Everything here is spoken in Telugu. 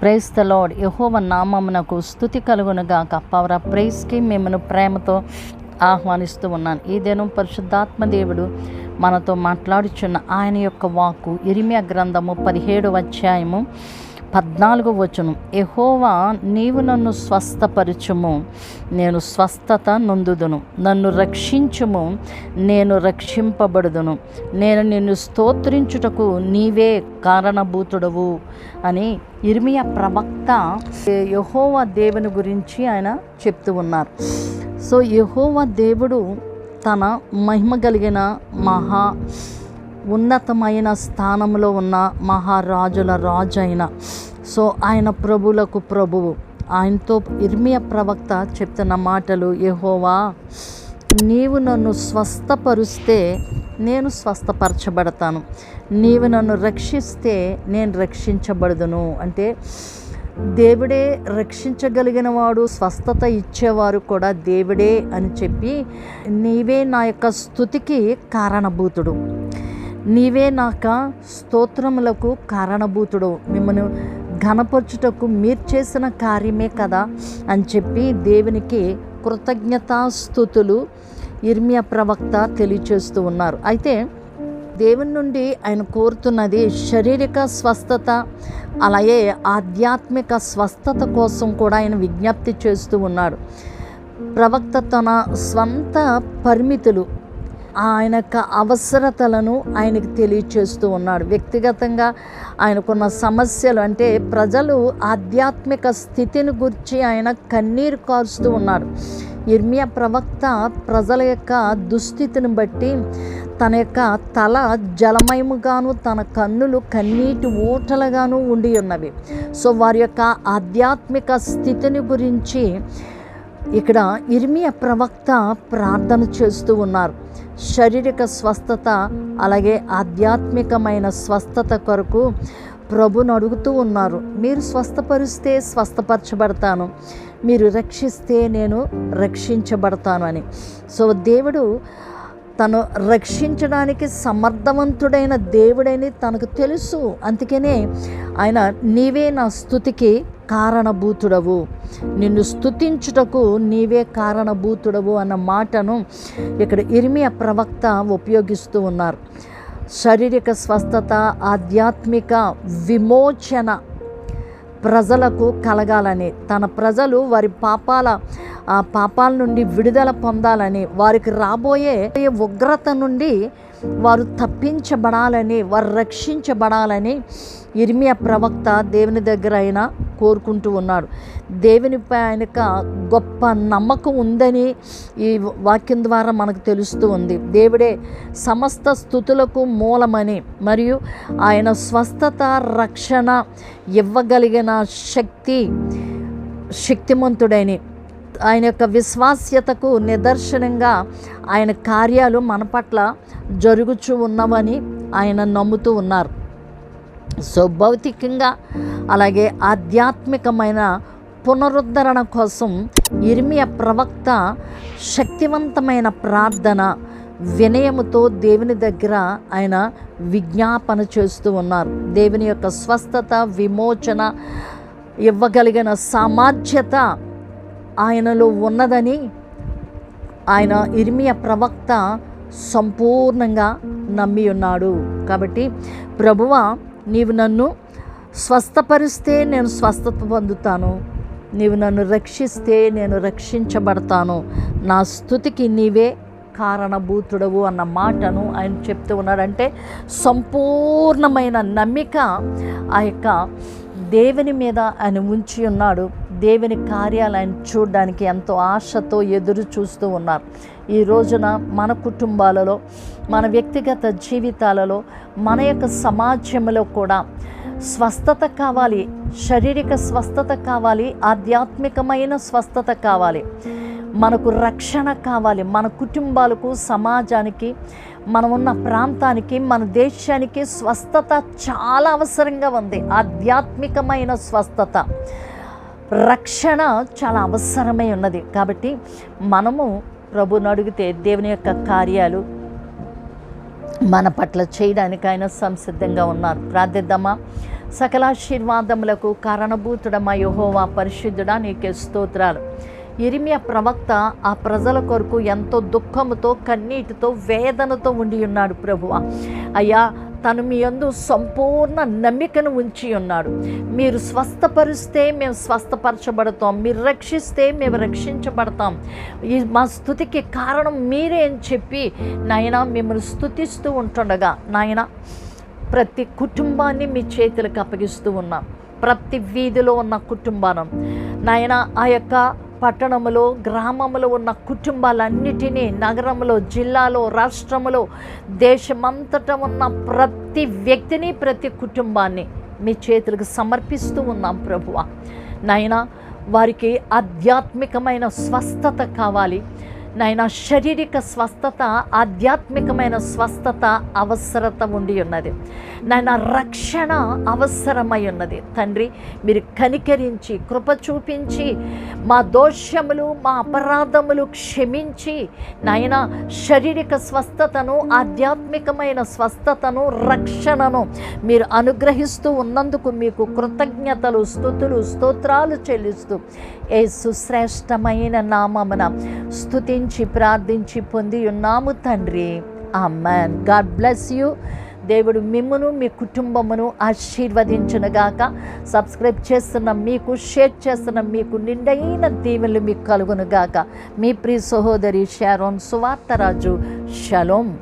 ప్రైస్ ద లాడ్ యహోవ నామమునకు స్థుతి కలుగునుగాక. పవర ప్రైజ్కి ప్రైస్కి మిమ్మల్ని ప్రేమతో ఆహ్వానిస్తూ ఉన్నాను. ఈ దినం పరిశుద్ధాత్మ దేవుడు మనతో మాట్లాడుచున్న ఆయన యొక్క వాక్కు ఇరిమియా గ్రంథము పదిహేడు అధ్యాయము పద్నాలుగు వచనం. ఎహోవా నీవు నన్ను స్వస్థపరచుము. నేను స్వస్థత నొందుదును. నన్ను రక్షించుము. నేను రక్షింపబడుదును. నేను నిన్ను స్తోత్రించుటకు నీవే కారణభూతుడవు అని ఇర్మియా ప్రవక్త యహోవా దేవుని గురించి ఆయన చెప్తూ ఉన్నారు. సో యహోవా దేవుడు తన మహిమ కలిగిన మహా ఉన్నతమైన స్థానంలో ఉన్న మహారాజుల రాజు అయిన సో ఆయన ప్రభులకు ప్రభువు. ఆయనతో ఇర్మియ ప్రవక్త చెప్తున్న మాటలు యహోవా నీవు నన్ను స్వస్థపరుస్తే నేను స్వస్థపరచబడతాను. నీవు నన్ను రక్షిస్తే నేను రక్షించబడదును. అంటే దేవుడే రక్షించగలిగిన వాడు స్వస్థత ఇచ్చేవారు కూడా దేవుడే అని చెప్పి నీవే నా యొక్క స్థుతికి కారణభూతుడు. నీవే నాక స్తోత్రములకు కారణభూతుడు. మిమ్మల్ని ఘనపరచుటకు మీరు చేసిన కార్యమే కదా అని చెప్పి దేవునికి కృతజ్ఞతాస్థుతులు ఇర్మియా ప్రవక్త తెలియచేస్తూ ఉన్నారు. అయితే దేవుని నుండి ఆయన కోరుతున్నది శారీరక స్వస్థత అలాగే ఆధ్యాత్మిక స్వస్థత కోసం కూడా ఆయన విజ్ఞప్తి చేస్తూ ఉన్నాడు ప్రవక్త తన స్వంత పరిమితులు ఆయన యొక్క అవసరతలను ఆయనకు తెలియచేస్తూ ఉన్నాడు. వ్యక్తిగతంగా ఆయనకున్న సమస్యలు అంటే ప్రజలు ఆధ్యాత్మిక స్థితిని గురించి ఆయన కన్నీరు కారుస్తూ ఉన్నాడు ఇర్మియా ప్రవక్త ప్రజల యొక్క దుస్థితిని బట్టి తన యొక్క తల జలమయముగాను తన కన్నులు కన్నీటి ఊటలుగాను ఉండి ఉన్నవి. సో వారి యొక్క ఆధ్యాత్మిక స్థితిని గురించి ఇక్కడ ఇర్మియ ప్రవక్త ప్రార్థన చేస్తూ ఉన్నారు. శారీరక స్వస్థత అలాగే ఆధ్యాత్మికమైన స్వస్థత కొరకు ప్రభును అడుగుతూ ఉన్నారు. మీరు స్వస్థపరిస్తే స్వస్థపరచబడతాను. మీరు రక్షిస్తే నేను రక్షించబడతాను అని. సో దేవుడు తను రక్షించడానికి సమర్థవంతుడైన దేవుడని తనకు తెలుసు. అందుకనే ఆయన నీవే నా స్థుతికి కారణభూతుడవు. నిన్ను స్థుతించుటకు నీవే కారణభూతుడవు అన్న మాటను ఇక్కడ ఇర్మియ ప్రవక్త ఉపయోగిస్తూ ఉన్నారు. శారీరక స్వస్థత ఆధ్యాత్మిక విమోచన ప్రజలకు కలగాలని తన ప్రజలు వారి పాపాల పాపాల నుండి విడుదల పొందాలని వారికి రాబోయే ఉగ్రత నుండి వారు తప్పించబడాలని వారు రక్షించబడాలని ఇర్మియా ప్రవక్త దేవుని దగ్గర ఆయన కోరుకుంటూ ఉన్నాడు. దేవునిపై ఆయనక గొప్ప నమ్మకం ఉందని ఈ వాక్యం ద్వారా మనకు తెలుస్తూ ఉంది. దేవుడే సమస్త స్థుతులకు మూలమని మరియు ఆయన స్వస్థత రక్షణ ఇవ్వగలిగిన శక్తి శక్తిమంతుడని ఆయన యొక్క విశ్వాస్యతకు నిదర్శనంగా ఆయన కార్యాలు మన పట్ల జరుగుచూ ఉన్నవని ఆయన నమ్ముతూ ఉన్నారు. సో భౌతికంగా అలాగే ఆధ్యాత్మికమైన పునరుద్ధరణ కోసం ఇర్మియ ప్రవక్త శక్తివంతమైన ప్రార్థన వినయముతో దేవుని దగ్గర ఆయన విజ్ఞాపన చేస్తూ ఉన్నారు. దేవుని యొక్క స్వస్థత విమోచన ఇవ్వగలిగిన సామర్థ్యత ఆయనలో ఉన్నదని ఆయన ఇర్మియ ప్రవక్త సంపూర్ణంగా నమ్మి ఉన్నాడు. కాబట్టి ప్రభువ నీవు నన్ను స్వస్థపరిస్తే నేను స్వస్థత పొందుతాను. నీవు నన్ను రక్షిస్తే నేను రక్షించబడతాను. నా స్థుతికి నీవే కారణభూతుడవు అన్న మాటను ఆయన చెప్తూ ఉన్నాడంటే సంపూర్ణమైన నమ్మిక ఆ యొక్క దేవుని మీద ఆయన ఉంచి ఉన్నాడు. దేవుని కార్యాలయం చూడడానికి ఎంతో ఆశతో ఎదురు చూస్తూ ఉన్నారు. ఈ రోజున మన కుటుంబాలలో మన వ్యక్తిగత జీవితాలలో మన యొక్క సమాజంలో కూడా స్వస్థత కావాలి. శారీరక స్వస్థత కావాలి. ఆధ్యాత్మికమైన స్వస్థత కావాలి. మనకు రక్షణ కావాలి. మన కుటుంబాలకు సమాజానికి మనం ఉన్న ప్రాంతానికి మన దేశానికి స్వస్థత చాలా అవసరంగా ఉంది. ఆధ్యాత్మికమైన స్వస్థత. రక్షణ చాలా అవసరమై ఉన్నది. కాబట్టి మనము ప్రభుని అడిగితే దేవుని యొక్క కార్యాలు మన పట్ల చేయడానికి ఆయన సంసిద్ధంగా ఉన్నారు. ప్రార్థిద్దామా? సకలాశీర్వాదములకు కారణభూతుడమా యహోవా పరిశుద్ధుడా నీకే స్తోత్రాలు. ఇరిమియ ప్రవక్త ఆ ప్రజల కొరకు ఎంతో దుఃఖముతో కన్నీటితో వేదనతో ఉండి ఉన్నాడు ప్రభువ. అయ్యా తను మీ యందు సంపూర్ణ నమ్మికను ఉంచి ఉన్నాడు. మీరు స్వస్థపరిస్తే మేము స్వస్థపరచబడతాం. మీరు రక్షిస్తే మేము రక్షించబడతాం. ఈ మా స్థుతికి కారణం మీరే అని చెప్పి నాయన మిమ్మల్ని స్థుతిస్తూ ఉంటుండగా నాయన ప్రతి కుటుంబాన్ని మీ చేతులకు అప్పగిస్తూ ఉన్నాం. ప్రతి వీధిలో ఉన్న కుటుంబానం. నాయన ఆ యొక్క పట్టణములో గ్రామములో ఉన్న కుటుంబాలన్నిటినీ నగరంలో జిల్లాలో రాష్ట్రములో దేశమంతటా ఉన్న ప్రతి వ్యక్తిని ప్రతి కుటుంబాన్ని మీ చేతులకు సమర్పిస్తూ ఉన్నాం ప్రభువ. నాయన వారికి ఆధ్యాత్మికమైన స్వస్థత కావాలి. నాయన శారీరక స్వస్థత ఆధ్యాత్మికమైన స్వస్థత అవసరత ఉండి ఉన్నది నాయన రక్షణ అవసరమై ఉన్నది తండ్రి మీరు కనికరించి కృప చూపించి మా దోషములు మా అపరాధములు క్షమించి నాయన శారీరక స్వస్థతను ఆధ్యాత్మికమైన స్వస్థతను రక్షణను మీరు అనుగ్రహిస్తూ ఉన్నందుకు మీకు కృతజ్ఞతలు స్థుతులు స్తోత్రాలు చెల్లిస్తూ ఏ సుశ్రేష్టమైన నామమున స్థుతి స్తుతించి ప్రార్థించి పొంది ఉన్నాము తండ్రి. Amen god bless you. దేవుడు మిమ్మను మీ కుటుంబమును ఆశీర్వదించునుగాక. సబ్స్క్రైబ్ చేస్తున్న మీకు షేర్ చేస్తున్న మీకు నిండైన దీవెనలు మీకు కలుగునుగాక. మీ ప్రియ సహోదరి షారోన్ సువార్తరాజు. షలోం.